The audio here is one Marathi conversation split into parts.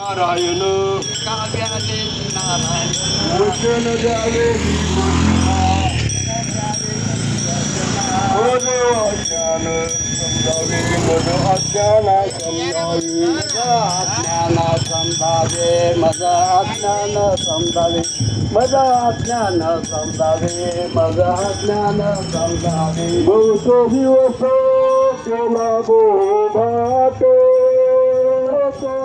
नारायण। काव्याने नारायण द्यावे समजावे मज अज्ञाना समजावे अज्ञान समजावे मज अज्ञान समजावे मज अज्ञान समजावे मज अज्ञान समजावे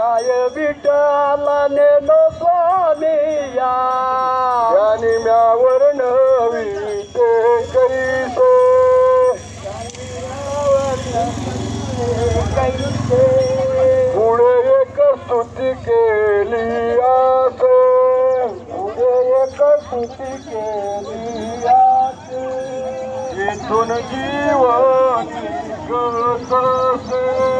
काय विटाला नेलो स्वामिया या म्यावर निम्यावर नवी ते कैसे पुढे एक स्तुती केली असे. पुढे एक स्तुती केली असे. इथून जीवन कसे